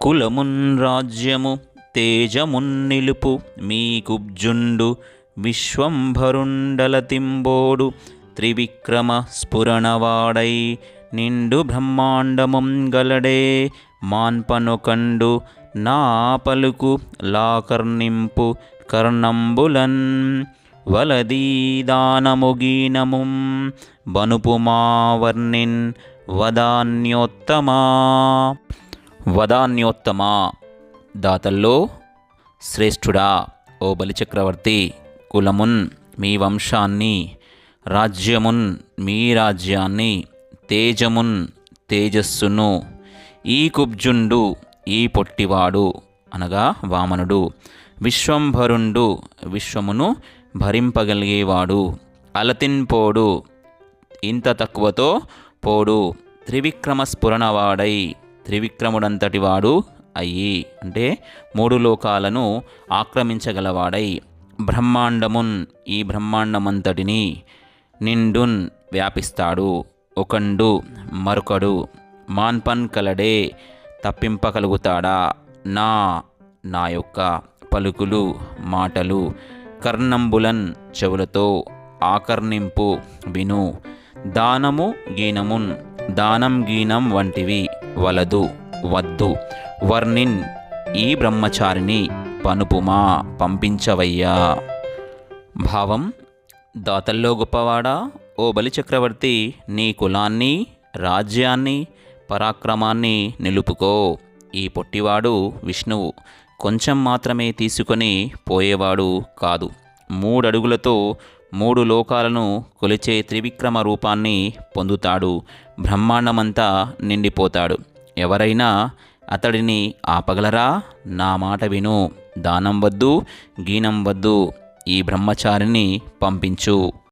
కులమున్ రాజ్యము తేజమున్ నిలుపు మీ కుబ్జుండు విశ్వంభరుండలతింబోడు త్రివిక్రమ స్ఫురణవాడై నిండు బ్రహ్మాండముం గలడే మాన్పనుకండు నా పలుకు లాకర్ణింపు కర్ణంబులన్ వలదీదానముగీనముం బనుపుమావర్ణిన్ వదాన్యోత్తమా. వదాన్యోత్తమా దాతల్లో శ్రేష్ఠుడా ఓ బలిచక్రవర్తి కులమున్ మీ వంశాన్ని రాజ్యమున్ మీ రాజ్యాన్ని తేజమున్ తేజస్సును ఈ కుబ్జుండు ఈ పొట్టివాడు అనగా వామనుడు విశ్వంభరుండు విశ్వమును భరింపగలిగేవాడు అలతిన్పోడు ఇంత తక్కువతో పోడు త్రివిక్రమ స్ఫురణవాడై త్రివిక్రముడంతటి వాడు అయ్యి అంటే మూడు లోకాలను ఆక్రమించగలవాడై బ్రహ్మాండమున్ ఈ బ్రహ్మాండమంతటిని నిండున్ వ్యాపిస్తాడు ఒకండు మరొకడు మాన్పన్ కలడే తప్పింపగలుగుతాడా? నా నా యొక్క పలుకులు మాటలు కర్ణంబులన్ చెవులతో ఆకర్ణింపు విను. దానము గీనమున్ దానం గీనం వంటివి. వలదు వద్దు వర్ణిన్ ఈ బ్రహ్మచారిని పనుపుమా పంపించవయ్యా. భావం దాతల్లో గొప్పవాడా? ఓ బలిచక్రవర్తి నీ కులాన్ని రాజ్యాన్ని పరాక్రమాన్ని నిలుపుకో. ఈ పొట్టివాడు విష్ణువు కొంచెం మాత్రమే తీసుకొని పోయేవాడు కాదు. మూడడుగులతో మూడు లోకాలను కొలిచే త్రివిక్రమ రూపాన్ని పొందుతాడు. బ్రహ్మాండమంతా నిండిపోతాడు. ఎవరైనా అతడిని ఆపగలరా? నా మాట విను. దానం వద్దు గీనం వద్దు. ఈ బ్రహ్మచారిని పంపించు.